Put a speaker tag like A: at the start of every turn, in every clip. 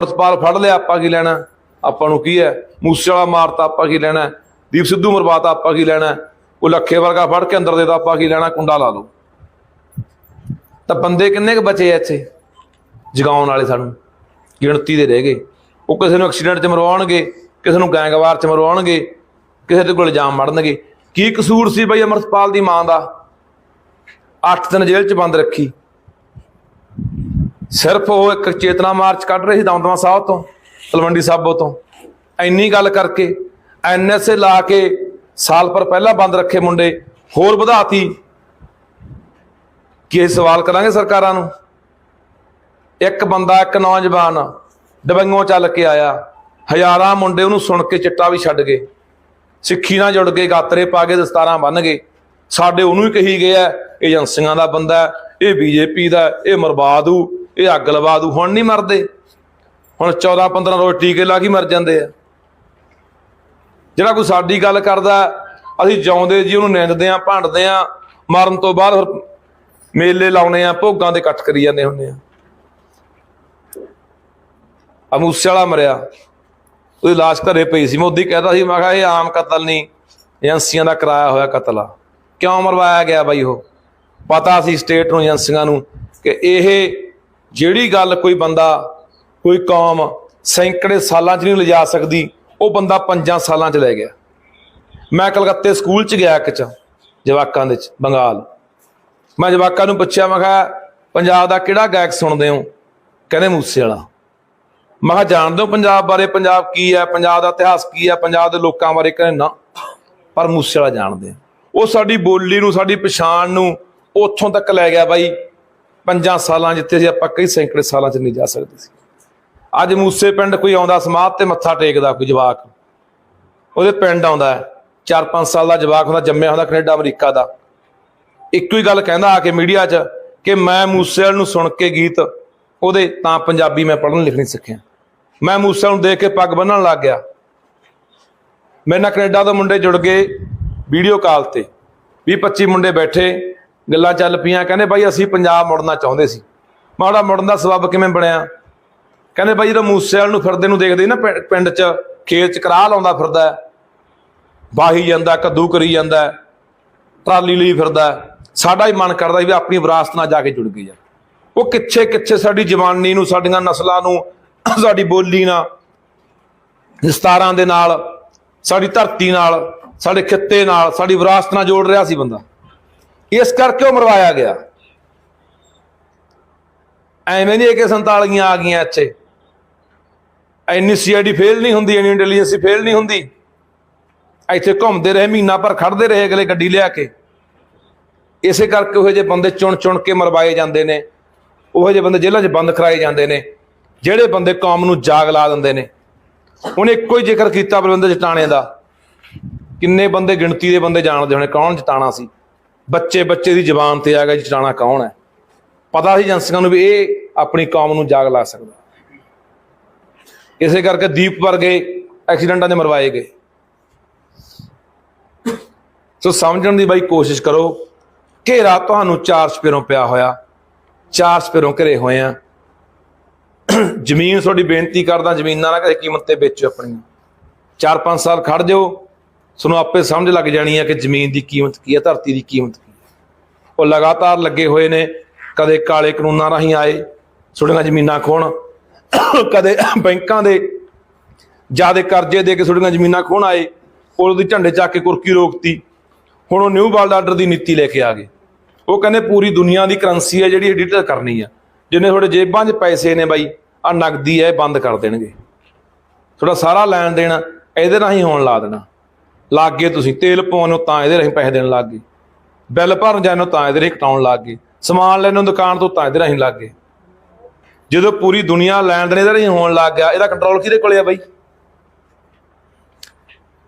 A: ਅਮਰਪਾਲ ਫੜ ਲਿਆ, ਆਪਾਂ ਕੀ ਲੈਣਾ? ਆਪਾਂ ਨੂੰ ਕੀ ਹੈ? ਮੂਸੇ ਵਾਲਾ ਮਾਰਤਾ, ਆਪਾਂ ਕੀ ਲੈਣਾ? ਦੀਪ ਸਿੱਧੂ ਮਰਵਾਤਾ, ਆਪਾਂ ਕੀ ਲੈਣਾ? ਉਹ ਲੱਖੇ ਵਰਗਾ ਫੜ ਕੇ ਅੰਦਰ ਦੇਤਾ ਆਪਾਂ ਕੀ ਲੈਣਾ? ਕੁੰਡਾ ਲਾ ਲਓ ਤਾਂ ਬੰਦੇ ਕਿੰਨੇ ਕੁ ਬਚੇ ਆ ਇੱਥੇ? ਜਗਾਉਣ ਵਾਲੇ ਸਾਨੂੰ। ਗਿਣਤੀ ਦੇ ਰਹਿ ਗਏ। ਉਹ ਕਿਸੇ ਨੂੰ ਐਕਸੀਡੈਂਟ 'ਚ ਮਰਵਾਉਣਗੇ, ਕਿਸੇ ਨੂੰ ਗੈਂਗਵਾਰ 'ਚ ਮਰਵਾਉਣਗੇ, ਕਿਸੇ ਦੇ ਕੋਲ ਇਲਜ਼ਾਮ ਮੜਨਗੇ। ਕੀ ਕਸੂਰ ਸੀ ਬਈ ਅਮਰਪਾਲ ਦੀ ਮਾਂ ਦਾ? 8 ਦਿਨ ਜੇਲ੍ਹ 'ਚ ਬੰਦ ਰੱਖੀ। ਸਿਰਫ ਉਹ ਇੱਕ ਚੇਤਨਾ ਮਾਰਚ ਕੱਢ ਰਹੇ ਸੀ ਦਮਦਮਾ ਸਾਹਿਬ ਤੋਂ ਤਲਵੰਡੀ ਸਾਬੋ ਤੋਂ। ਇੰਨੀ ਗੱਲ ਕਰਕੇ ਐਨਐਸਏ ਲਾ ਕੇ ਸਾਲ ਪਰ ਪਹਿਲਾਂ ਬੰਦ ਰੱਖੇ ਮੁੰਡੇ ਹੋਰ ਵਧਾਤੀ। ਕੀ ਇਹ ਸਵਾਲ ਕਰਾਂਗੇ ਸਰਕਾਰਾਂ ਨੂੰ? ਇੱਕ ਬੰਦਾ ਇੱਕ ਨੌਜਵਾਨ ਦਬੰਗੋਂ ਚੱਲ ਕੇ ਆਇਆ ਹਜ਼ਾਰਾਂ ਮੁੰਡੇ ਉਹਨੂੰ ਸੁਣ ਕੇ ਚਿੱਟਾ ਵੀ ਛੱਡ ਗਏ। ਸਿੱਖੀ ਨਾਲ ਜੁੜ ਕੇ ਗਾਤਰੇ ਪਾ ਕੇ ਦਸਤਾਰਾਂ ਬੰਨ ਗਏ। ਸਾਡੇ ਉਹਨੂੰ ਹੀ ਕਹੀ ਗਿਆ ਇਹ ਏਜੰਸੀਆਂ ਦਾ ਬੰਦਾ ਹੈ, ਇਹ ਬੀਜੇਪੀ ਦਾ ਇਹ ਮਰਬਾਦੂ ਇਹ ਅੱਗ ਲਵਾ ਦੂ, ਹੁਣ ਨਹੀਂ ਮਰਦੇ। ਹੁਣ 14 15 ਰੋਜ਼ ਟੀਕੇ ਲਾ ਕੇ ਮਰ ਜਾਂਦੇ ਆ। ਜਿਹੜਾ ਕੋਈ ਸਾਡੀ ਗੱਲ ਕਰਦਾ, ਅਸੀਂ ਜਿਉਂਦੇ ਜੀ, ਉਹਨੂੰ ਨਿੰਦਦੇ ਆ, ਭਾਂਡਦੇ ਆ, ਮਰਨ ਤੋਂ ਬਾਅਦ ਫਿਰ ਮੇਲੇ ਲਾਉਣੇ ਆ, ਭੋਗਾਂ ਦੇ ਇਕੱਠ ਕਰੀ ਜਾਂਦੇ ਹੁੰਦੇ ਆ। ਆ ਵਾਲਾ ਮਰਿਆ। ਉਹਦੀ ਲਾਸ਼ ਘਰੇ ਪਈ ਸੀ। ਮੈਂ ਉਦੋਂ ਹੀ ਸੀ, ਮੈਂ ਕਿਹਾ ਇਹ ਆਮ ਕਤਲ ਨਹੀਂ ਏਜੰਸੀਆਂ ਦਾ ਕਰਾਇਆ ਹੋਇਆ ਕਤਲ ਆ। ਕਿਉਂ ਮਰਵਾਇਆ ਗਿਆ ਬਾਈ ਉਹ? ਪਤਾ ਸੀ ਸਟੇਟ ਨੂੰ, ਏਜੰਸੀਆਂ ਨੂੰ ਕਿ ਇਹ ਜਿਹੜੀ ਗੱਲ ਕੋਈ ਬੰਦਾ, ਕੋਈ ਕੌਮ ਸੈਂਕੜੇ ਸਾਲਾਂ 'ਚ ਨਹੀਂ ਲਿਜਾ ਸਕਦੀ, ਉਹ ਬੰਦਾ ਪੰਜਾਂ ਸਾਲਾਂ 'ਚ ਲੈ ਗਿਆ। ਮੈਂ ਕਲਕੱਤੇ ਸਕੂਲ 'ਚ ਗਿਆ ਇੱਕ 'ਚ, ਜਵਾਕਾਂ ਦੇ 'ਚ, ਬੰਗਾਲ। ਮੈਂ ਜਵਾਕਾਂ ਨੂੰ ਪੁੱਛਿਆ, ਮੈਂ ਕਿਹਾ, ਪੰਜਾਬ ਦਾ ਕਿਹੜਾ ਗਾਇਕ ਸੁਣਦੇ ਹੋ? ਕਹਿੰਦੇ, ਮੂਸੇ ਵਾਲਾ। ਮੈਂ ਕਿਹਾ, ਜਾਣਦੇ ਹੋ ਪੰਜਾਬ ਬਾਰੇ? ਪੰਜਾਬ ਕੀ ਹੈ? ਪੰਜਾਬ ਦਾ ਇਤਿਹਾਸ ਕੀ ਹੈ? ਪੰਜਾਬ ਦੇ ਲੋਕਾਂ ਬਾਰੇ? ਕਹਿੰਦੇ, ਨਾ, ਪਰ ਮੂਸੇ ਵਾਲਾ ਜਾਣਦੇ ਆ। ਉਹ ਸਾਡੀ ਬੋਲੀ ਨੂੰ, ਸਾਡੀ ਪਛਾਣ ਨੂੰ ਉੱਥੋਂ ਤੱਕ ਲੈ ਗਿਆ ਬਾਈ। ਪੰਜਾਂ ਸਾਲਾਂ ਜਿੱਥੇ ਅਸੀਂ ਆਪਾਂ ਕਈ ਸੈਂਕੜੇ ਸਾਲਾਂ 'ਚ ਨਹੀਂ ਜਾ ਸਕਦੇ ਸੀ। ਅੱਜ ਮੂਸੇ ਪਿੰਡ ਕੋਈ ਆਉਂਦਾ ਸਮਾਧ ਤੇ ਮੱਥਾ ਟੇਕਦਾ, ਕੋਈ ਜਵਾਕ। ਉਹਦੇ ਪਿੰਡ ਆਉਂਦਾ ਹੈ। 4-5 ਸਾਲ ਦਾ ਜਵਾਕ ਹੁੰਦਾ, ਜੰਮਿਆ ਹੁੰਦਾ ਕੈਨੇਡਾ, ਅਮਰੀਕਾ ਦਾ। ਇੱਕੋ ਹੀ ਗੱਲ ਕਹਿੰਦਾ ਆ ਕੇ ਮੀਡੀਆ 'ਚ ਕਿ ਮੈਂ ਮੂਸੇ ਵਾਲੇ ਨੂੰ ਸੁਣ ਕੇ ਗੀਤ ਉਹਦੇ, ਤਾਂ ਪੰਜਾਬੀ ਮੈਂ ਪੜ੍ਹਨ ਲਿਖਣੀ ਸਿੱਖਿਆ ਮੈਂ ਮੂਸੇ ਨੂੰ ਦੇਖ ਕੇ ਪੱਗ ਬੰਨਣ ਲੱਗ ਗਿਆ। ਮੇਰੇ ਨਾਲ ਕੈਨੇਡਾ ਦੇ ਮੁੰਡੇ ਜੁੜ ਗਏ ਵੀਡੀਓ ਕਾਲ ਤੇ। 20 25 ਮੁੰਡੇ ਬੈਠੇ। ਗੱਲਾਂ ਚੱਲ ਪਈਆਂ ਕਹਿੰਦੇ ਬਾਈ ਅਸੀਂ ਪੰਜਾਬ ਮੁੜਨਾ ਚਾਹੁੰਦੇ ਸੀ। ਮਾੜਾ ਮੁੜਨ ਦਾ ਸਬਬ ਕਿਵੇਂ ਬਣਿਆ? ਕਹਿੰਦੇ ਬਾਈ ਜਦੋਂ ਮੂਸੇ ਵਾਲ ਨੂੰ ਫਿਰਦੇ ਨੂੰ ਦੇਖਦੇ ਨਾ ਪਿੰਡ 'ਚ ਖੇਤ 'ਚ ਕਰਾਹ ਲਾਉਂਦਾ ਫਿਰਦਾ ਹੈ, ਵਾਹੀ ਜਾਂਦਾ ਕੱਦੂ ਕਰੀ ਜਾਂਦਾ ਟਰਾਲੀ ਲਈ ਫਿਰਦਾ ਸਾਡਾ ਹੀ ਮਨ ਕਰਦਾ ਵੀ ਆਪਣੀ ਵਿਰਾਸਤ ਨਾਲ ਜਾ ਕੇ ਜੁੜ ਗਈ ਯਾਰ ਉਹ ਕਿੱਥੇ ਕਿੱਥੇ ਸਾਡੀ ਜਵਾਨੀ ਨੂੰ ਸਾਡੀਆਂ ਨਸਲਾਂ ਨੂੰ ਸਾਡੀ ਬੋਲੀ ਨਾਲ ਵਿਸਤਾਰਾਂ ਦੇ ਨਾਲ ਸਾਡੀ ਧਰਤੀ ਨਾਲ ਸਾਡੇ ਖਿੱਤੇ ਨਾਲ ਸਾਡੀ ਵਿਰਾਸਤ ਨਾਲ ਜੋੜ ਰਿਹਾ ਸੀ ਬੰਦਾ। ਇਸ ਕਰਕੇ ਉਹ ਮਰਵਾਇਆ ਗਿਆ। ਐਵੇਂ ਨਹੀਂ ਕਿ 47 ਆ ਗਈਆਂ ਇੱਥੇ। ਐਨੀ ਸੀਆਈਡੀ ਫੇਲ ਨਹੀਂ ਹੁੰਦੀ ਐਨੀ ਇੰਟੈਲੀਜੈਂਸੀ ਫੇਲ ਨਹੀਂ ਹੁੰਦੀ। ਇੱਥੇ ਘੁੰਮਦੇ ਰਹੇ, ਮਹੀਨਾ ਪਰ ਖੜਦੇ ਰਹੇ ਅਗਲੇ ਗੱਡੀ ਲਿਆ ਕੇ। ਇਸੇ ਕਰਕੇ ਉਹ ਜਿਹੇ ਬੰਦੇ ਚੁਣ ਚੁਣ ਕੇ ਮਰਵਾਏ ਜਾਂਦੇ ਨੇ। ਉਹ ਜਿਹੇ ਬੰਦੇ ਜੇਲ੍ਹਾਂ 'ਚ ਬੰਦ ਕਰਾਏ ਜਾਂਦੇ ਨੇ। ਜਿਹੜੇ ਬੰਦੇ ਕੌਮ ਨੂੰ ਜਾਗ ਲਾ ਦਿੰਦੇ ਨੇ। ਉਹਨੇ ਇੱਕੋ ਹੀ ਜ਼ਿਕਰ ਕੀਤਾ ਬਲਵਿੰਦਰ ਜਟਾਣੇ ਦਾ। ਕਿੰਨੇ ਬੰਦੇ ਗਿਣਤੀ ਦੇ ਬੰਦੇ ਜਾਣਦੇ ਹੋਣੇ, ਕੌਣ ਜਟਾਣਾ ਸੀ? ਬੱਚੇ ਬੱਚੇ ਦੀ ਜ਼ਬਾਨ ਤੇ ਆ ਗਿਆ ਜੀ ਜਟਾਣਾ ਕੌਣ ਹੈ? ਪਤਾ ਸੀ ਏਜੰਸੀਆਂ ਨੂੰ ਵੀ ਇਹ ਆਪਣੀ ਕੌਮ ਨੂੰ ਜਾਗ ਲਾ ਸਕਦਾ। ਇਸੇ ਕਰਕੇ ਦੀਪ ਵਰਗੇ ਐਕਸੀਡੈਂਟਾਂ ਦੇ ਮਰਵਾਏ ਗਏ। ਸੋ ਸਮਝਣ ਦੀ ਬਾਈ ਕੋਸ਼ਿਸ਼ ਕਰੋ, ਘੇਰਾ ਤੁਹਾਨੂੰ ਚਾਰ ਸਪੇਰੋਂ ਪਿਆ ਹੋਇਆ, ਚਾਰ ਸਪੇਰੋਂ ਘਰੇ ਹੋਏ ਆ। ਜ਼ਮੀਨ ਤੁਹਾਡੀ ਬੇਨਤੀ ਕਰਦਾ, ਜ਼ਮੀਨਾਂ ਨਾਲ ਕਿਸੇ ਕੀਮਤ ਤੇ ਵੇਚੋ ਆਪਣੀਆਂ। 4-5 ਸਾਲ ਖੜ ਜਾਓ ਤੁਹਾਨੂੰ ਆਪੇ ਸਮਝ ਲੱਗ ਜਾਣੀ ਹੈ ਕਿ ਜ਼ਮੀਨ ਦੀ ਕੀਮਤ ਕੀ ਹੈ, ਧਰਤੀ ਦੀ ਕੀਮਤ ਕੀ ਹੈ। ਉਹ ਲਗਾਤਾਰ ਲੱਗੇ ਹੋਏ ਨੇ, ਕਦੇ ਕਾਲੇ ਕਾਨੂੰਨਾਂ ਰਾਹੀਂ ਆਏ ਤੁਹਾਡੀਆਂ ਜ਼ਮੀਨਾਂ ਖੋਣ ਕਦੇ ਬੈਂਕਾਂ ਦੇ ਜਿਆਦੇ ਕਰਜ਼ੇ ਦੇ ਕੇ ਤੁਹਾਡੀਆਂ ਜ਼ਮੀਨਾਂ ਖੋਣ ਆਏ ਉਹਦੀ ਝੰਡੇ ਚੱਕ ਕੇ ਕੁਰਕੀ ਰੋਕਤੀ। ਹੁਣ ਉਹ ਨਿਊ ਵਰਲਡ ਆਰਡਰ ਦੀ ਨੀਤੀ ਲੈ ਕੇ ਆ ਗਏ। ਉਹ ਕਹਿੰਦੇ ਪੂਰੀ ਦੁਨੀਆ ਦੀ ਕਰੰਸੀ ਹੈ ਜਿਹੜੀ ਡਿਜੀਟਲ ਕਰਨੀ ਆ। ਜਿੰਨੇ ਤੁਹਾਡੇ ਜੇਬਾਂ 'ਚ ਪੈਸੇ ਨੇ ਬਾਈ ਆ ਨਗਦੀ ਹੈ, ਇਹ ਬੰਦ ਕਰ ਦੇਣਗੇ। ਤੁਹਾਡਾ ਸਾਰਾ ਲੈਣ ਦੇਣ ਇਹਦੇ ਰਾਹੀਂ ਹੋਣ ਲਾ ਦੇਣਾ। ਲੱਗ ਗਏ ਤੁਸੀਂ, ਤੇਲ ਪਾਉਣ ਨੂੰ ਤਾਂ ਇਹਦੇ ਰਾਹੀਂ ਪੈਸੇ ਦੇਣ ਲੱਗ ਗਏ। ਬਿੱਲ ਭਰਨ ਜਾਣ ਨੂੰ ਤਾਂ ਇਹਦੇ ਰਾਹੀਂ ਕਟਾਉਣ ਲੱਗ ਗਏ। ਸਮਾਨ ਲੈਣ ਨੂੰ ਦੁਕਾਨ ਤੋਂ ਤਾਂ ਇਹਦੇ ਰਾਹੀਂ ਲੱਗ ਗਏ। ਜਦੋਂ ਪੂਰੀ ਦੁਨੀਆ ਲੈਣ ਦੇਣ ਇਹਦੇ ਰਾਹੀਂ ਹੋਣ ਲੱਗ ਗਿਆ, ਇਹਦਾ ਕੰਟਰੋਲ ਕਿਹਦੇ ਕੋਲੇ ਆ ਬਾਈ?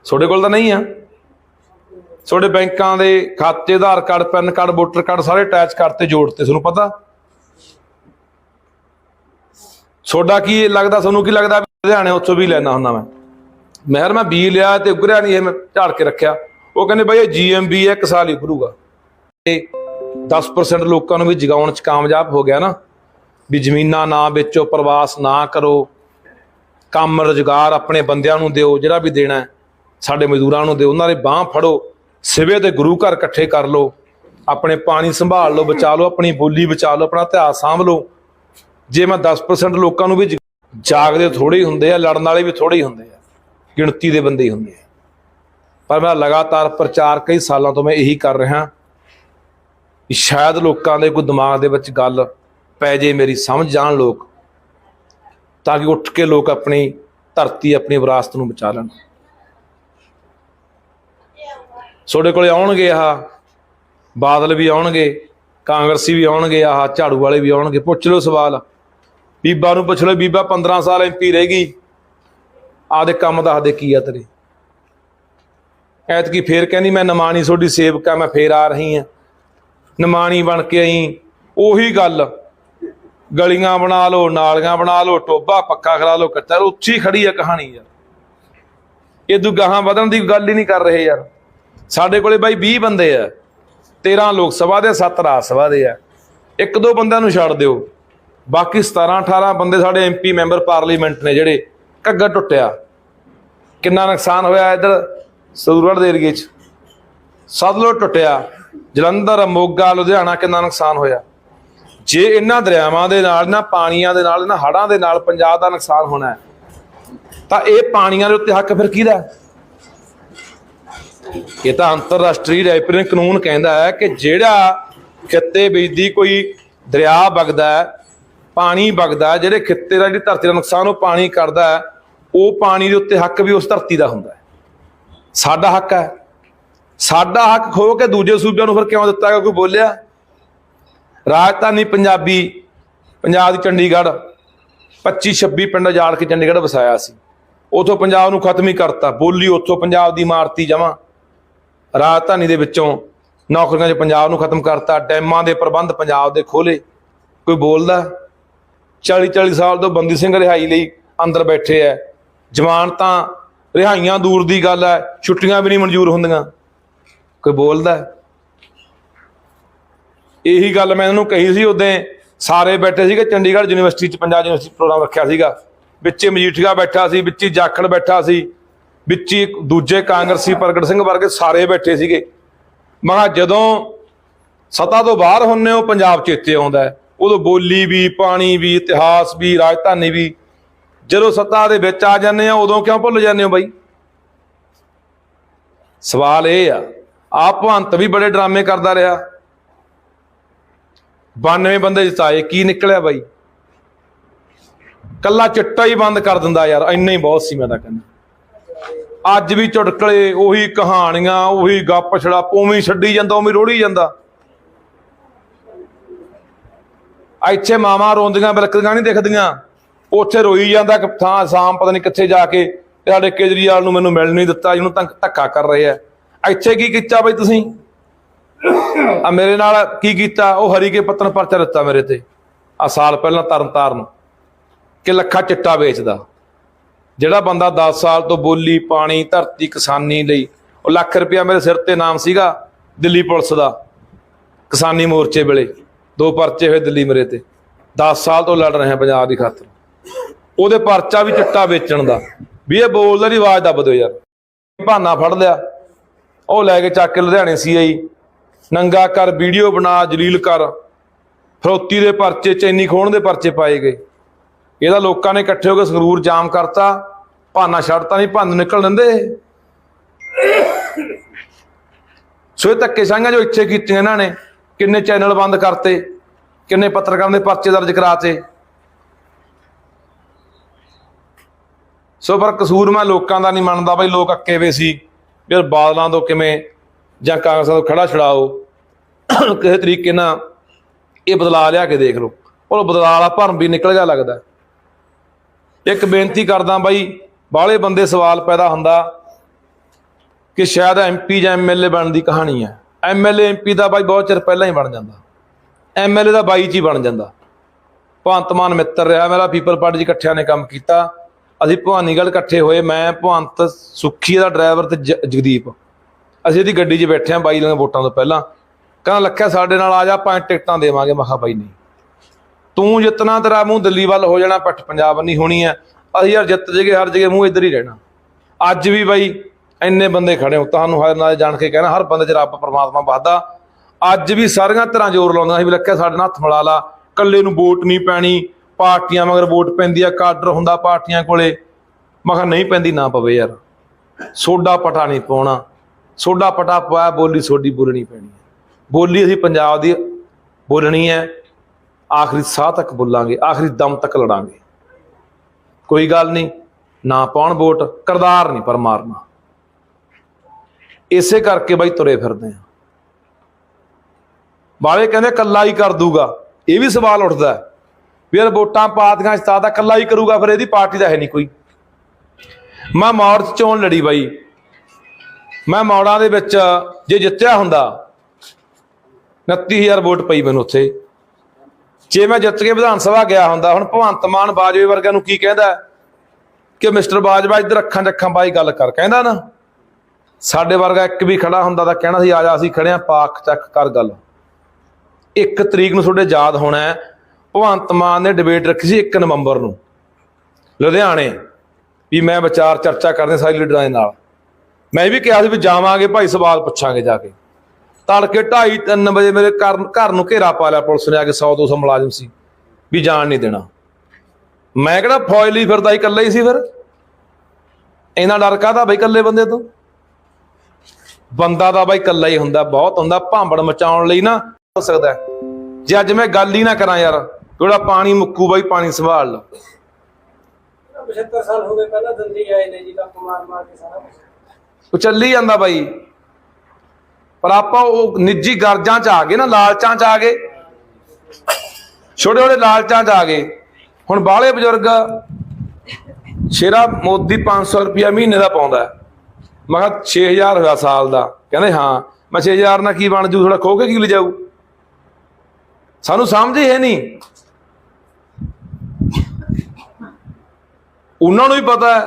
A: ਤੁਹਾਡੇ ਕੋਲ ਤਾਂ ਨਹੀਂ ਆ। ਤੁਹਾਡੇ ਬੈਂਕਾਂ ਦੇ ਖਾਤੇ, Aadhaar card, PAN card, voter card ਸਾਰੇ ਅਟੈਚ ਕਰਤੇ, ਜੋੜਤੇ, ਤੁਹਾਨੂੰ ਪਤਾ? ਤੁਹਾਡਾ ਕੀ ਲੱਗਦਾ, ਤੁਹਾਨੂੰ ਕੀ ਲੱਗਦਾ ਲੁਧਿਆਣੇ ਉੱਥੋਂ ਵੀ ਲੈਣਾ ਹੁੰਦਾ ਮੈਂ? ਮਹਿਰ ਮੈਂ ਬੀ ਲਿਆ ਤੇ ਉਗਰਿਆ ਨਹੀਂ ਇਹ ਮੈਂ ਝਾੜ ਕੇ ਰੱਖਿਆ। ਉਹ ਕਹਿੰਦੇ ਬਾਈ ਇਹ ਜੀਐਮਬੀ ਹੈ, ਇੱਕ ਸਾਲ ਹੀ ਉਗਰੂਗਾ। ਤੇ 10% ਲੋਕਾਂ ਨੂੰ ਵੀ ਜਗਾਉਣ ਚ ਕਾਮਯਾਬ ਹੋ ਗਿਆ ਨਾ। ਵੀ ਜ਼ਮੀਨਾਂ ਨਾ ਵੇਚੋ, ਪ੍ਰਵਾਸ ਨਾ ਕਰੋ। ਕੰਮ ਰੁਜ਼ਗਾਰ ਆਪਣੇ ਬੰਦਿਆਂ ਨੂੰ ਦਿਓ, ਜਿਹੜਾ ਵੀ ਦੇਣਾ ਸਾਡੇ ਮਜ਼ਦੂਰਾਂ ਨੂੰ ਦਿਓ। ਉਹਨਾਂ ਦੇ ਬਾਹ ਫੜੋ, ਸਿਵੇ ਦੇ ਗੁਰੂ ਘਰ ਇਕੱਠੇ ਕਰ ਲਓ। ਆਪਣੇ ਪਾਣੀ ਸੰਭਾਲ ਲਓ, ਬਚਾ ਲਓ, ਆਪਣੀ ਬੋਲੀ ਬਚਾ ਲਓ, ਆਪਣਾ ਇਤਿਹਾਸ ਸਾਂਭ ਲਓ। ਜੇ ਮੈਂ 10% ਲੋਕਾਂ ਨੂੰ ਵੀ ਜ- ਜਾਗਦੇ ਥੋੜੇ ਹੀ ਹੁੰਦੇ ਆ, ਲੜਨ ਵਾਲੇ ਵੀ ਥੋੜੇ ਹੀ ਹੁੰਦੇ ਆ। ਗਿਣਤੀ ਦੇ ਬੰਦੇ ਹੀ ਹੁੰਦੇ ਆ। ਪਰ ਮੈਂ ਲਗਾਤਾਰ ਪ੍ਰਚਾਰ ਕਈ ਸਾਲਾਂ ਤੋਂ ਮੈਂ ਇਹੀ ਕਰ ਰਿਹਾ ਕਿ ਸ਼ਾਇਦ ਲੋਕਾਂ ਦੇ ਕੋਈ ਦਿਮਾਗ ਦੇ ਵਿੱਚ ਗੱਲ ਪੈ ਜੇ ਮੇਰੀ ਸਮਝ ਜਾਣ ਲੋਕ, ਤਾਂ ਕਿ ਉੱਠ ਕੇ ਲੋਕ ਆਪਣੀ ਧਰਤੀ, ਆਪਣੀ ਵਿਰਾਸਤ ਨੂੰ ਬਚਾ ਲੈਣ। ਤੁਹਾਡੇ ਕੋਲੇ ਆਉਣਗੇ ਆਹ ਬਾਦਲ ਵੀ ਆਉਣਗੇ, ਕਾਂਗਰਸੀ ਵੀ ਆਉਣਗੇ, ਆਹ ਝਾੜੂ ਵਾਲੇ ਵੀ ਆਉਣਗੇ। ਪੁੱਛ ਲਓ ਸਵਾਲ। ਬੀਬਾ ਨੂੰ ਪੁੱਛ ਲਓ, ਬੀਬਾ 15 ਸਾਲ ਐਮਪੀ ਰਹੇਗੀ ਗਈ ਆਦੇ ਕੰਮ ਦੱਸਦੇ ਕੀ ਆ ਤੇਰੇ? ਐਤਕੀ ਫੇਰ ਕਹਿੰਦੀ, ਮੈਂ ਨਮਾਣੀ ਤੁਹਾਡੀ ਸੇਵਕ ਆ, ਮੈਂ ਫੇਰ ਆ ਰਹੀ ਆ। ਨਮਾਣੀ ਬਣ ਕੇ ਆਈ। ਉਹੀ ਗੱਲ। ਗਲੀਆਂ ਬਣਾ ਲਓ, ਨਾਲੀਆਂ ਬਣਾ ਲਓ ਟੋਬਾ ਪੱਕਾ ਕਰਾ ਲਓ, ਕੱਚਾ ਉੱਚੀ ਖੜੀ ਆ ਕਹਾਣੀ ਯਾਰ। ਇਹ ਗਾਹਾਂ ਵਧਣ ਦੀ ਗੱਲ ਹੀ ਨਹੀਂ ਕਰ ਰਹੇ ਯਾਰ। ਸਾਡੇ ਕੋਲੇ ਬਾਈ 20 ਬੰਦੇ ਆ। 13 ਲੋਕ ਸਭਾ ਦੇ 7 ਰਾਜ ਸਭਾ ਦੇ ਆ। ਇੱਕ ਦੋ ਬੰਦਿਆਂ ਨੂੰ ਛੱਡ ਦਿਓ। ਬਾਕੀ 17 18 ਬੰਦੇ ਸਾਡੇ ਐਮਪੀ ਮੈਂਬਰ ਪਾਰਲੀਮੈਂਟ ਨੇ ਜਿਹੜੇ ਘੱਗਾ ਟੁੱਟਿਆ। ਕਿੰਨਾ ਨੁਕਸਾਨ ਹੋਇਆ ਇੱਧਰ ਸਰੂਰ ਦੇ ਏਰੀਏ 'ਚ? ਸਤਲੁਜ ਟੁੱਟਿਆ। ਜਲੰਧਰ, ਮੋਗਾ, ਲੁਧਿਆਣਾ ਕਿੰਨਾ ਨੁਕਸਾਨ ਹੋਇਆ। ਜੇ ਇਹਨਾਂ ਦਰਿਆਵਾਂ ਦੇ ਨਾਲ, ਇਹਨਾਂ ਪਾਣੀਆਂ ਦੇ ਨਾਲ, ਇਹਨਾਂ ਹੜ੍ਹਾਂ ਦੇ ਨਾਲ ਪੰਜਾਬ ਦਾ ਨੁਕਸਾਨ ਹੋਣਾ ਤਾਂ ਇਹ ਪਾਣੀਆਂ ਦੇ ਉੱਤੇ ਹੱਕ ਫਿਰ ਕਿਹਦਾ ਹੈ? ਇਹ ਤਾਂ ਅੰਤਰਰਾਸ਼ਟਰੀ ਰੈਪਰਿੰਗ ਕਾਨੂੰਨ ਕਹਿੰਦਾ ਹੈ ਕਿ ਜਿਹੜਾ ਖਿੱਤੇ ਵਿੱਚ ਕੋਈ ਦਰਿਆ ਵਗਦਾ ਪਾਣੀ ਵਗਦਾ ਜਿਹੜੇ ਖਿੱਤੇ ਦਾ ਜਿਹੜੀ ਧਰਤੀ ਦਾ ਨੁਕਸਾਨ ਉਹ ਪਾਣੀ ਕਰਦਾ ਹੈ ਉਹ ਪਾਣੀ ਦੇ ਉੱਤੇ ਹੱਕ ਵੀ ਉਸ ਧਰਤੀ ਦਾ ਹੁੰਦਾ ਹੈ। ਸਾਡਾ ਹੱਕ ਹੈ। ਸਾਡਾ ਹੱਕ ਖੋ ਕੇ ਦੂਜੇ ਸੂਬਿਆਂ ਨੂੰ ਫਿਰ ਕਿਉਂ ਦਿੱਤਾ ਗਿਆ? ਕੋਈ ਬੋਲਿਆ? ਰਾਜਧਾਨੀ ਪੰਜਾਬੀ, ਪੰਜਾਬ ਦੀ ਚੰਡੀਗੜ੍ਹ 25 26 ਪਿੰਡ ਜਾੜ ਕੇ ਚੰਡੀਗੜ੍ਹ ਵਸਾਇਆ ਸੀ। ਉਥੋਂ ਪੰਜਾਬ ਨੂੰ ਖਤਮ ਹੀ ਕਰਤਾ। ਬੋਲੀ ਉਥੋਂ ਪੰਜਾਬ ਦੀ ਮਾਰਤੀ ਜਮਾ। ਰਾਜਧਾਨੀ ਦੇ ਵਿੱਚੋਂ ਨੌਕਰੀਆਂ 'ਚ ਪੰਜਾਬ ਨੂੰ ਖਤਮ ਕਰਤਾ। ਡੈਮਾਂ ਦੇ ਪ੍ਰਬੰਧ ਪੰਜਾਬ ਦੇ ਖੋਲੇ ਕੋਈ ਬੋਲਦਾ? 40 40 ਸਾਲ ਤੋਂ ਬੰਦੀ ਸਿੰਘ ਰਿਹਾਈ ਲਈ ਅੰਦਰ ਬੈਠੇ ਐ ਜਮਾਨਤਾਂ ਰਿਹਾਈਆਂ ਦੂਰ ਦੀ ਗੱਲ ਹੈ, ਛੁੱਟੀਆਂ ਵੀ ਨਹੀਂ ਮਨਜ਼ੂਰ ਹੁੰਦੀਆਂ। ਕੋਈ ਬੋਲਦਾ ਇਹੀ ਗੱਲ ਮੈਂ ਇਹਨੂੰ ਕਹੀ ਸੀ ਉਦੋਂ ਸਾਰੇ ਬੈਠੇ ਸੀਗੇ, ਚੰਡੀਗੜ੍ਹ ਯੂਨੀਵਰਸਿਟੀ ਚ, ਪੰਜਾਬ ਯੂਨੀਵਰਸਿਟੀ ਪ੍ਰੋਗਰਾਮ ਰੱਖਿਆ ਸੀਗਾ। ਵਿੱਚੇ ਮਜੀਠੀਆ ਬੈਠਾ ਸੀ, ਵਿੱਚੇ ਜਾਖੜ ਬੈਠਾ ਸੀ, ਵਿੱਚੇ ਦੂਜੇ ਕਾਂਗਰਸੀ ਪ੍ਰਗਟ ਸਿੰਘ ਵਰਗੇ ਸਾਰੇ ਬੈਠੇ ਸੀਗੇ। ਮੈਂ ਜਦੋਂ ਸਤਾ ਤੋਂ ਬਾਹਰ ਹੁੰਨੇ ਉਹ ਪੰਜਾਬ ਚੇਤੇ ਆਉਂਦਾ ਉਦੋਂ ਬੋਲੀ ਵੀ, ਪਾਣੀ ਵੀ, ਇਤਿਹਾਸ ਵੀ, ਰਾਜਧਾਨੀ ਵੀ ਜਦੋਂ ਸੱਤਾ ਦੇ ਵਿੱਚ ਆ ਜਾਂਦੇ ਆ, ਉਦੋਂ ਕਿਉਂ ਭੁੱਲ ਜਾਂਦੇ ਹੋ ਬਾਈ? ਸਵਾਲ ਇਹ ਆ, ਆਪ ਭੰਤ ਵੀ ਬੜੇ ਡਰਾਮੇ ਕਰਦਾ ਰਿਹਾ। 92 ਬੰਦੇ ਜਿਤਾਏ ਕੀ ਨਿਕਲਿਆ ਬਾਈ? ਕੱਲਾ ਚਿੱਟਾ ਹੀ ਬੰਦ ਕਰ ਦਿੰਦਾ ਯਾਰ, ਇੰਨਾ ਹੀ ਬਹੁਤ ਸੀ ਮੈਂ ਤਾਂ ਕਹਿੰਦਾ। ਅੱਜ ਵੀ ਚੁਟਕਲੇ ਉਹੀ ਕਹਾਣੀਆਂ, ਉਹੀ ਗੱਪ ਛੜਾ ਉਵੇਂ ਛੱਡੀ ਜਾਂਦਾ, ਉਵੇਂ ਰੋੜੀ ਜਾਂਦਾ। ਇੱਥੇ ਮਾਵਾਂ ਰੋਂਦੀਆਂ ਬਿਲਕਦੀਆਂ ਨਹੀਂ ਦਿਖਦੀਆਂ। ਉੱਥੇ ਰੋਈ ਜਾਂਦਾ ਕਿ ਥਾਂ, ਸ਼ਾਮ ਪਤਾ ਨਹੀਂ ਕਿੱਥੇ ਜਾ ਕੇ, ਤੇ ਸਾਡੇ ਕੇਜਰੀਵਾਲ ਨੂੰ ਮੈਨੂੰ ਮਿਲ ਨਹੀਂ ਦਿੱਤਾ, ਜਿਹਨੂੰ ਤੱਕ ਧੱਕਾ ਕਰ ਰਹੇ ਆ। ਇੱਥੇ ਕੀ ਕੀਤਾ ਬਈ ਤੁਸੀਂ? ਆ ਮੇਰੇ ਨਾਲ ਕੀ ਕੀਤਾ? ਉਹ ਹਰੀ ਕੇ ਪੱਤਨ ਪਰਚਾ ਦਿੱਤਾ ਮੇਰੇ ਤੇ। ਆ ਸਾਲ ਪਹਿਲਾਂ ਤਰਨ ਤਾਰਨ ਕਿ ਲੱਖਾ ਚਿੱਟਾ ਵੇਚਦਾ। ਜਿਹੜਾ ਬੰਦਾ 10 ਸਾਲ ਤੋਂ ਬੋਲੀ, ਪਾਣੀ, ਧਰਤੀ, ਕਿਸਾਨੀ ਲਈ, ਉਹ ਲੱਖ ਰੁਪਇਆ ਮੇਰੇ ਸਿਰ ਤੇ ਨਾਮ ਸੀਗਾ, ਦਿੱਲੀ ਪੁਲਿਸ ਦਾ, ਕਿਸਾਨੀ ਮੋਰਚੇ ਵੇਲੇ। ਦੋ ਪਰਚੇ ਹੋਏ ਦਿੱਲੀ ਮੇਰੇ ਤੇ। 10 ਸਾਲ ਤੋਂ ਲੜ ਰਹੇ ਹਾਂ ਪੰਜਾਬ ਦੀ ਖਾਤਰ। ਉਹਦੇ ਪਰਚਾ ਵੀ ਚਿੱਟਾ ਵੇਚਣ ਦਾ। ਵੀ ਇਹ ਬੋਲਦਾ ਦੀ ਆਵਾਜ਼ ਦੱਬ ਦਿਓ ਯਾਰ। ਬਹਾਨਾ ਫੜ ਲਿਆ। ਉਹ ਲੈ ਕੇ ਚੱਕ ਕੇ ਲੁਧਿਆਣੇ ਸੀ ਆਈ ਨੰਗਾ ਕਰ, ਵੀਡੀਓ ਬਣਾ, ਜਲੀਲ ਕਰ। ਫਰੋਤੀ ਦੇ ਪਰਚੇ ਚੈਨੀ ਖੋਣ ਦੇ ਪਰਚੇ ਪਾਏ ਗਏ। ਇਹਦਾ ਲੋਕਾਂ ਨੇ ਇਕੱਠੇ ਹੋ ਕੇ ਸੰਗਰੂਰ ਜਾਮ ਕਰਤਾ। ਭਾਨਾ ਛੱਡਤਾ ਨਹੀਂ, ਭੰਨ ਨਿਕਲ ਦਿੰਦੇ ਸੋ ਇਹ ਧੱਕੇ ਸਾਂਝਾਂ ਜੋ ਇੱਥੇ ਕੀਤੀਆਂ ਇਹਨਾਂ ਨੇ, ਕਿੰਨੇ ਚੈਨਲ ਬੰਦ ਕਰਤੇ, ਕਿੰਨੇ ਪੱਤਰਕਾਰਾਂ ਦੇ ਪਰਚੇ ਦਰਜ ਕਰਾਤੇ। ਸੋ ਪਰ ਕਸੂਰ ਮੈਂ ਲੋਕਾਂ ਦਾ ਨਹੀਂ ਮੰਨਦਾ ਬਈ ਲੋਕ ਅੱਕੇ ਵੇ ਸੀ ਯਾਰ ਬਾਦਲਾਂ ਤੋਂ ਕਿਵੇਂ ਜਾਂ ਕਾਂਗਰਸਾਂ ਤੋਂ ਖੜਾ ਛੜਾਓ ਕਿਸੇ ਤਰੀਕੇ ਨਾਲ ਇਹ ਬਦਲਾ ਲਿਆ ਕੇ ਦੇਖ ਲਓ। ਉਹ ਬਦਲਾ ਵਾਲਾ ਭਰਮ ਵੀ ਨਿਕਲ ਗਿਆ ਲੱਗਦਾ। ਇੱਕ ਬੇਨਤੀ ਕਰਦਾ ਬਾਈ, ਬਾਹਲੇ ਬੰਦੇ ਸਵਾਲ ਪੈਦਾ ਹੁੰਦਾ ਕਿ ਸ਼ਾਇਦ ਐਮਪੀ ਜਾਂ ਐਮਐਲਏ ਬਣਨ ਦੀ ਕਹਾਣੀ ਹੈ। ਐਮਐਲਏ ਐਮਪੀ ਦਾ ਬਾਈ ਬਹੁਤ ਚਿਰ ਪਹਿਲਾਂ ਹੀ ਬਣ ਜਾਂਦਾ। ਐਮਐਲਏ ਦਾ ਬਾਈ ਚ ਹੀ ਬਣ ਜਾਂਦਾ। ਭਗਵੰਤ ਮਾਨ ਮਿੱਤਰ ਰਿਹਾ, ਮੇਰਾ ਪੀਪਲ ਪਾਰਟੀ 'ਚ ਇਕੱਠਿਆਂ ਨੇ ਕੰਮ ਕੀਤਾ। ਅਸੀਂ ਭਵਾਨੀਗੜ੍ਹ ਇਕੱਠੇ ਹੋਏ, ਮੈਂ, ਭਵੰਤ, ਸੁੱਖੀ ਦਾ ਡਰਾਈਵਰ ਤੇ ਜ- ਜਗਦੀਪ। ਅਸੀਂ ਇਹਦੀ ਗੱਡੀ 'ਚ ਬੈਠੇ ਆਂ ਬਾਈ ਦੀਆਂ ਵੋਟਾਂ ਤੋਂ ਪਹਿਲਾਂ। ਕਹਿੰਦਾ ਲੱਖਿਆ ਸਾਡੇ ਨਾਲ ਆ ਜਾ ਪੰਜ ਟਿਕਟਾਂ ਦੇਵਾਂਗੇ। ਮੈਂ ਕਿਹਾ, ਬਾਈ, ਨਹੀਂ। ਤੂੰ ਜਿੱਤਣਾ ਤੇਰਾ ਮੂੰਹ ਦਿੱਲੀ ਵੱਲ ਹੋ ਜਾਣਾ, ਪੱਠ ਪੰਜਾਬ ਨਹੀਂ ਹੋਣੀ ਹੈ ਅਸੀਂ ਯਾਰ ਜਿੱਤ ਜਗੇ, ਹਰ ਜਗੇ ਮੂੰਹ ਇੱਧਰ ਹੀ ਰਹਿਣਾ। ਅੱਜ ਵੀ ਬਾਈ, ਇੰਨੇ ਬੰਦੇ ਖੜੇ ਹੋ, ਤੁਹਾਨੂੰ ਹਰ ਨਾਲ ਜਾਣ ਕੇ ਕਹਿਣਾ, ਹਰ ਬੰਦੇ 'ਚ ਰੱਬ ਪਰਮਾਤਮਾ ਵਸਦਾ। ਅੱਜ ਵੀ ਸਾਰੀਆਂ ਤਰ੍ਹਾਂ ਜ਼ੋਰ ਲਾਉਂਦਾ ਸੀ ਵੀ ਲੱਖਿਆ ਸਾਡੇ ਨਾਲ ਹੱਥ ਮਿਲਾ ਲਾ। ਕੱਲੇ ਨੂੰ ਵੋਟ ਨਹੀਂ ਪੈਣੀ। ਪਾਰਟੀਆਂ ਮਗਰ ਵੋਟ ਪੈਂਦੀ ਆ, ਕਾਡਰ ਹੁੰਦਾ ਪਾਰਟੀਆਂ ਕੋਲੇ। ਮੈਂ ਕਿਹਾ ਨਹੀਂ ਪੈਂਦੀ, ਨਾ ਪਵੇ ਯਾਰ। ਸੋਡਾ ਪਟਾ ਨਹੀਂ ਪਾਉਣਾ। ਸੋਡਾ ਪਟਾ ਪਾਇਆ, ਬੋਲੀ ਸੋਡੀ ਬੋਲਣੀ ਪੈਣੀ ਬੋਲੀ ਅਸੀਂ ਪੰਜਾਬ ਦੀ ਬੋਲਣੀ ਹੈ। ਆਖਰੀ ਸਾਹ ਤੱਕ ਬੋਲਾਂਗੇ, ਆਖਰੀ ਦਮ ਤੱਕ ਲੜਾਂਗੇ। ਕੋਈ ਗੱਲ ਨਹੀਂ, ਨਾ ਪਾਉਣ ਵੋਟ, ਕਰਦਾਰ ਨਹੀਂ ਪਰ ਮਾਰਨਾ। ਇਸੇ ਕਰਕੇ ਬਾਈ ਤੁਰੇ ਫਿਰਦੇ ਆ। ਬਾਲੇ ਕਹਿੰਦੇ ਕੱਲਾ ਹੀ ਕਰ ਦੂਗਾ। ਇਹ ਵੀ ਸਵਾਲ ਉੱਠਦਾ ਵੀ ਯਾਰ ਵੋਟਾਂ ਪਾਤੀਆਂ ਸਤਾ ਦਾ ਕੱਲਾ ਹੀ ਕਰੂਗਾ, ਫਿਰ ਇਹਦੀ ਪਾਰਟੀ ਦਾ ਹੈ ਨਹੀਂ ਕੋਈ। ਮੈਂ ਮੌੜ ਚ ਚੋਣ ਲੜੀ ਬਾਈ। ਮੈਂ ਮੌੜਾਂ ਦੇ ਵਿੱਚ ਜੇ ਜਿੱਤਿਆ ਹੁੰਦਾ 29000 ਵੋਟ ਪਈ ਮੈਨੂੰ ਉੱਥੇ। ਜੇ ਮੈਂ ਜਿੱਤ ਕੇ ਵਿਧਾਨ ਸਭਾ ਗਿਆ ਹੁੰਦਾ, ਹੁਣ ਭਗਵੰਤ ਮਾਨ ਬਾਜਵੇ ਵਰਗਿਆਂ ਨੂੰ ਕੀ ਕਹਿੰਦਾ ਕਿ ਮਿਸਟਰ ਬਾਜਵਾ ਇੱਧਰ ਅੱਖਾਂ ਚੱਖਾਂ ਅੱਖਾਂ ਗੱਲ ਕਰ, ਕਹਿੰਦਾ ਨਾ, ਸਾਡੇ ਵਰਗਾ ਇੱਕ ਵੀ ਖੜਾ ਹੁੰਦਾ ਤਾਂ ਕਹਿਣਾ ਸੀ, ਆ ਜਾ ਅਸੀਂ ਖੜੇ ਆ ਪਾਕ ਚੱਕ ਕਰ ਗੱਲ। ਇੱਕ ਤਰੀਕ ਨੂੰ ਤੁਹਾਡੇ ਯਾਦ ਹੋਣਾ ਹੈ ਭਗਵੰਤ ਮਾਨ ਨੇ ਡਿਬੇਟ ਰੱਖੀ ਸੀ 1 ਨਵੰਬਰ ਨੂੰ, ਲੁਧਿਆਣੇ, ਵੀ ਮੈਂ ਵਿਚਾਰ ਚਰਚਾ ਕਰਨੇ ਸਾਰੇ ਲੀਡਰਾਂ ਦੇ ਨਾਲ। ਮੈਂ ਵੀ ਕਿਹਾ ਸੀ ਵੀ ਜਾਵਾਂਗੇ, ਭਾਈ ਸਵਾਲ ਪੁੱਛਾਂਗੇ ਜਾ ਕੇ। ਤੜਕੇ 2:30 3 ਵਜੇ ਮੇਰੇ ਘਰ ਘਰ ਨੂੰ ਘੇਰਾ ਪਾ ਲਿਆ ਪੁਲਿਸ ਨੇ, ਆ ਕੇ 100 200 ਮੁਲਾਜ਼ਮ ਸੀ, ਵੀ ਜਾਣ ਨਹੀਂ ਦੇਣਾ। ਮੈਂ ਕਿਹੜਾ ਫੌਜ ਲਈ ਫਿਰਦਾ ਹੀ ਇਕੱਲਾ ਹੀ ਸੀ ਫਿਰ? ਇਹਨਾਂ ਡਰ ਕਾਹਦਾ ਬਈ ਇਕੱਲੇ ਬੰਦੇ ਤੋਂ? ਬੰਦਾ ਦਾ ਬਾਈ ਇਕੱਲਾ ਹੀ ਹੁੰਦਾ, ਬਹੁਤ ਹੁੰਦਾ, ਭਾਂਬੜ ਮਚਾਉਣ ਲਈ ਨਾ ਹੋ ਸਕਦਾ। ਜੇ ਅੱਜ ਮੈਂ ਗੱਲ ਹੀ ਨਾ ਕਰਾਂ ਯਾਰ ਥੋੜਾ ਪਾਣੀ ਮੁੱਕੂ ਬਾਈ ਪਾਣੀ ਸੰਭਾਲ ਲਓ
B: 75 ਸਾਲ ਹੋ ਗਏ ਪਹਿਲਾਂ ਦੰਦੀ ਆਏ ਨੇ ਜੀ ਲੱਕ ਮਾਰ ਮਾਰ ਕੇ ਸਾਰਾ ਕੁਛ।
A: ਉਹ ਚੱਲੀ ਜਾਂਦਾ ਬਾਈ। ਪਰ ਆਪਾਂ ਉਹ ਨਿੱਜੀ ਗਰਜਾਂ ਚ ਆ ਗਏ ਨਾ ਲਾਲਚਾਂ ਚ ਆ ਗਏ। ਛੋਟੇ ਛੋਟੇ ਲਾਲਚਾਂ ਚ ਆ ਗਏ। ਹੁਣ ਬਾਹਲੇ ਬਜ਼ੁਰਗ ਸ਼ੇਰਾ ਮੋਦੀ 500 ਰੁਪਿਆ ਮਹੀਨੇ ਦਾ ਪਾਉਂਦਾ ਹੈ। ਮੈਂ ਕਿਹਾ 6000 ਹੋਇਆ ਸਾਲ ਦਾ। ਕਹਿੰਦੇ ਹਾਂ। ਮੈਂ 6000 ਨਾਲ ਕੀ ਬਣ ਜੂ? ਥੋੜਾ ਖੋ ਕੇ ਕੀ ਲਿਜਾਊ? ਸਾਨੂੰ ਸਮਝ ਹੀ ਹੈ ਨਹੀਂ। ਉਹਨਾਂ ਨੂੰ ਵੀ ਪਤਾ ਹੈ।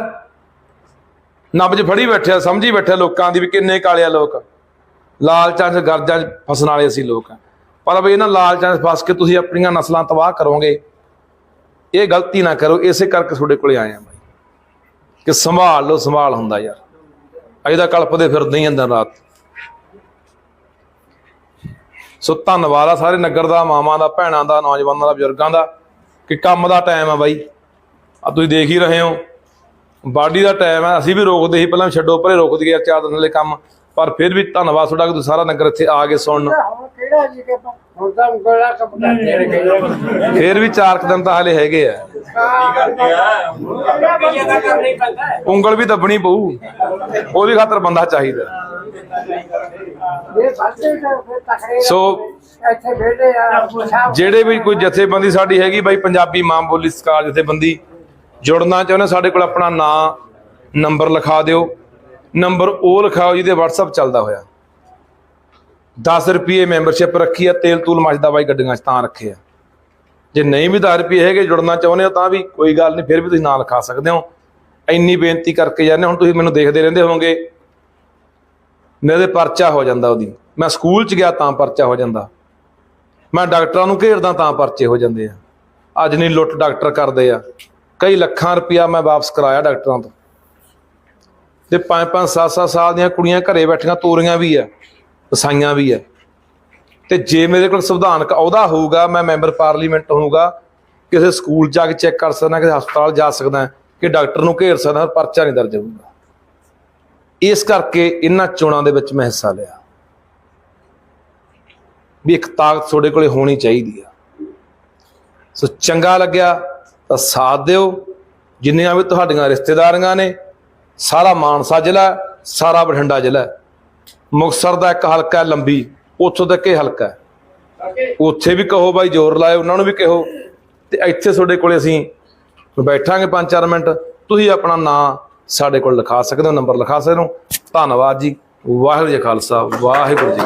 A: ਨਬਜ ਫੜੀ ਬੈਠਿਆ ਸਮਝੀ ਬੈਠਿਆ ਲੋਕਾਂ ਦੀ ਵੀ ਕਿੰਨੇ ਕਾਲੇ ਆ ਲੋਕ। ਲਾਲਚਾਂ 'ਚ ਗਰਜਾਂ 'ਚ ਫਸਣ ਵਾਲੇ ਅਸੀਂ ਲੋਕ ਆ। ਪਰ ਬਈ ਇਹਨਾਂ ਲਾਲਚਾਂ 'ਚ ਫਸ ਕੇ ਤੁਸੀਂ ਆਪਣੀਆਂ ਨਸਲਾਂ ਤਬਾਹ ਕਰੋਗੇ। ਇਹ ਗਲਤੀ ਨਾ ਕਰੋ, ਇਸੇ ਕਰਕੇ ਤੁਹਾਡੇ ਕੋਲੇ ਆਏ ਆ ਬਾਈ। ਕਿ ਸੰਭਾਲ ਲਓ, ਸੰਭਾਲ ਹੁੰਦਾ ਯਾਰ। ਅਜੇ ਤਾਂ ਕਲਪਦੇ ਫਿਰਦੇ ਹੀ ਅੰਦਰ ਰਾਤ। ਸੋ ਧੰਨਵਾਦ ਆ ਸਾਰੇ ਨਗਰ ਦਾ, ਮਾਵਾਂ ਦਾ, ਭੈਣਾਂ ਦਾ, ਨੌਜਵਾਨਾਂ ਦਾ, ਬਜ਼ੁਰਗਾਂ ਦਾ, ਕਿ ਕੰਮ ਦਾ ਟਾਈਮ ਆ ਬਾਈ। ਆ ਤੁਸੀਂ ਦੇਖ ਹੀ ਰਹੇ ਹੋ। ਬਾਡੀ ਦਾ ਟਾਈਮ ਹੈ ਅਸੀਂ ਵੀ ਰੋਕਦੇ ਸੀ ਪਹਿਲਾਂ ਛੱਡੋ ਪਰੇ ਰੋਕ ਦਈਏ ਚਾਰ ਦਿਨ ਵਾਲੇ ਕੰਮ। ਪਰ ਫਿਰ ਵੀ ਧੰਨਵਾਦ ਤੁਹਾਡਾ ਕਿ ਤੁਸੀਂ ਸਾਰਾ ਨਗਰ ਇੱਥੇ ਆ ਕੇ ਸੁਣਨ।
B: ਹੁਣ ਕਿਹੜਾ ਜੀ ਕਿ ਹੁਣ ਤਾਂ ਉਂਗਲਾ ਕੰਮ ਕਰਦੇ ਨੇ।
A: ਫਿਰ ਵੀ ਚਾਰ ਦਿਨ ਤਾਂ ਹਾਲੇ ਹੈਗੇ ਆ। ਉਂਗਲ ਵੀ ਦੱਬਣੀ ਪਊ। ਉਹਦੀ ਖਾਤਰ ਬੰਦਾ ਚਾਹੀਦਾ। ਸੋ ਜਿਹੜੇ ਵੀ ਕੋਈ ਜਥੇਬੰਦੀ ਸਾਡੀ ਹੈਗੀ ਬਾਈ ਪੰਜਾਬੀ ਮਾਂ ਬੋਲੀ ਸਕਾਰ ਜਥੇਬੰਦੀ ਜੁੜਨਾ ਚਾਹੁੰਦੇ ਸਾਡੇ ਕੋਲ ਆਪਣਾ ਨਾਂ, ਨੰਬਰ ਲਿਖਾ ਦਿਓ। ਨੰਬਰ ਉਹ ਲਿਖਾਓ ਜਿਹਦੇ WhatsApp ਚੱਲਦਾ ਹੋਇਆ। 10 ਰੁਪਏ ਮੈਂਬਰਸ਼ਿਪ ਰੱਖੀ ਆ, ਤੇਲ ਤੂਲ ਮੱਚਦਾ ਬਾਈ ਗੱਡੀਆਂ 'ਚ ਤਾਂ ਰੱਖੇ ਆ। ਜੇ ਨਹੀਂ ਵੀ 10 ਰੁਪਏ ਹੈਗੇ ਜੁੜਨਾ ਚਾਹੁੰਦੇ ਹੋ ਤਾਂ ਵੀ ਕੋਈ ਗੱਲ ਨਹੀਂ, ਫਿਰ ਵੀ ਤੁਸੀਂ ਨਾਂ ਲਿਖਾ ਸਕਦੇ ਹੋ। ਇੰਨੀ ਬੇਨਤੀ ਕਰਕੇ ਜਾਂਦੇ ਹੁਣ ਤੁਸੀਂ ਮੈਨੂੰ ਦੇਖਦੇ ਰਹਿੰਦੇ ਹੋਵੋਗੇ। ਮੇਰੇ ਪਰਚਾ ਹੋ ਜਾਂਦਾ ਉਹਦੀ। ਮੈਂ ਸਕੂਲ 'ਚ ਗਿਆ ਤਾਂ ਪਰਚਾ ਹੋ ਜਾਂਦਾ। ਮੈਂ ਡਾਕਟਰਾਂ ਨੂੰ ਘੇਰਦਾ ਤਾਂ ਪਰਚੇ ਹੋ ਜਾਂਦੇ ਆ। ਅੱਜ ਨਹੀਂ ਲੁੱਟ ਡਾਕਟਰ ਕਰਦੇ ਆ। ਕਈ ਲੱਖਾਂ ਰੁਪਇਆ ਮੈਂ ਵਾਪਸ ਕਰਾਇਆ ਡਾਕਟਰਾਂ ਤੋਂ। ਤੇ 5-5 7-7 ਸਾਲ ਦੀਆਂ ਕੁੜੀਆਂ ਘਰੇ ਬੈਠੀਆਂ, ਤੋਰੀਆਂ ਵੀ ਆ, ਵਸਾਈਆਂ ਵੀ ਆ। ਤੇ ਜੇ ਮੇਰੇ ਕੋਲ ਸੰਵਿਧਾਨਕ ਅਹੁਦਾ ਹੋਊਗਾ, ਮੈਂ ਮੈਂਬਰ ਪਾਰਲੀਮੈਂਟ ਹੋਊਗਾ, ਕਿਸੇ ਸਕੂਲ ਜਾ ਕੇ ਚੈੱਕ ਕਰ ਸਕਦਾ, ਕਿਸੇ ਹਸਪਤਾਲ ਜਾ ਸਕਦਾ, ਕਿ ਡਾਕਟਰ ਨੂੰ ਘੇਰ ਸਕਦਾ, ਪਰਚਾ ਨਹੀਂ ਦਰਜ ਹੋਊਗਾ। ਇਸ ਕਰਕੇ ਇਹਨਾਂ ਚੋਣਾਂ ਦੇ ਵਿੱਚ ਮੈਂ ਹਿੱਸਾ ਲਿਆ। ਵੀ ਇੱਕ ਤਾਕਤ ਤੁਹਾਡੇ ਕੋਲੇ ਹੋਣੀ ਚਾਹੀਦੀ ਆ। ਸੋ ਚੰਗਾ ਲੱਗਿਆ। ਤਾਂ ਸਾਥ ਦਿਓ। ਜਿੰਨੀਆਂ ਵੀ ਤੁਹਾਡੀਆਂ ਰਿਸ਼ਤੇਦਾਰੀਆਂ ਨੇ, ਸਾਰਾ ਮਾਨਸਾ ਜ਼ਿਲ੍ਹਾ ਸਾਰਾ ਬਠਿੰਡਾ ਜ਼ਿਲ੍ਹਾ ਹੈ। ਮੁਕਤਸਰ ਦਾ ਇੱਕ ਹਲਕਾ ਲੰਬੀ। ਉੱਥੋਂ ਤੱਕ ਇਹ ਹਲਕਾ ਉੱਥੇ ਵੀ ਕਹੋ ਬਾਈ, ਜ਼ੋਰ ਲਾਏ ਉਹਨਾਂ ਨੂੰ ਵੀ ਕਹੋ। ਤੇ ਇੱਥੇ ਤੁਹਾਡੇ ਕੋਲੇ ਅਸੀਂ ਬੈਠਾਂਗੇ 5-4 ਮਿੰਟ। ਤੁਸੀਂ ਆਪਣਾ ਨਾਂ ਸਾਡੇ ਕੋਲ ਲਿਖਾ ਸਕਦੇ ਹੋ, ਨੰਬਰ ਲਿਖਾ ਸਕਦੇ ਹੋ। ਧੰਨਵਾਦ ਜੀ। ਵਾਹਿਗੁਰੂ ਜੀ ਖਾਲਸਾ, ਵਾਹਿਗੁਰੂ ਜੀ